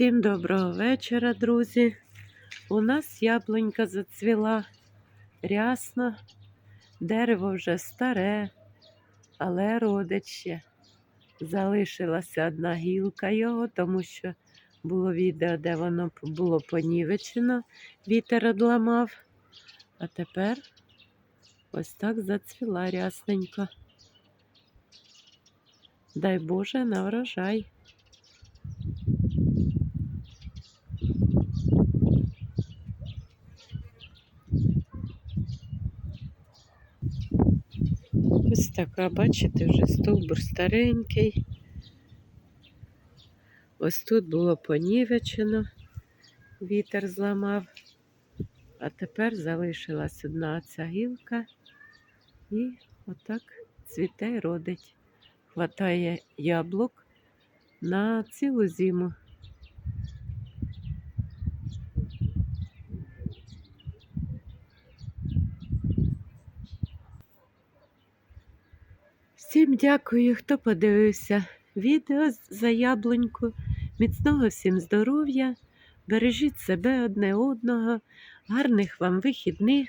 Всім доброго вечора, друзі. У нас яблунька зацвіла рясно, дерево вже старе, але родить. Залишилася одна гілка його, тому що було відео, де воно було понівечено, вітер одламав. А тепер ось так зацвіла рясненько. Дай Боже на врожай. Ось така, бачите, вже стовбур старенький. Ось тут було понівечено, вітер зламав, а тепер залишилась одна ця гілка і отак цвіте й родить. Хватає яблук на цілу зиму. Всім дякую, хто подивився відео за яблуньку. Міцного всім здоров'я. Бережіть себе одне одного, гарних вам вихідних.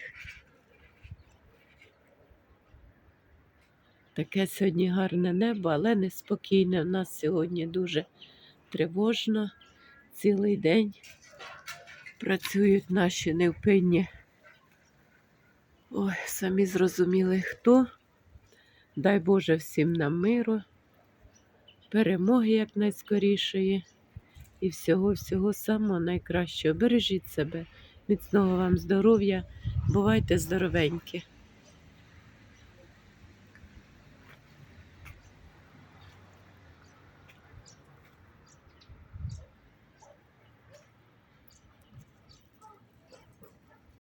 Таке сьогодні гарне небо, але неспокійне. У нас сьогодні дуже тривожно. Цілий день працюють наші невпинні. Ой, самі зрозуміли хто. Дай Боже всім нам миру, перемоги якнайскорішої і всього-всього самого найкращого. Бережіть себе, міцного вам здоров'я, бувайте здоровенькі.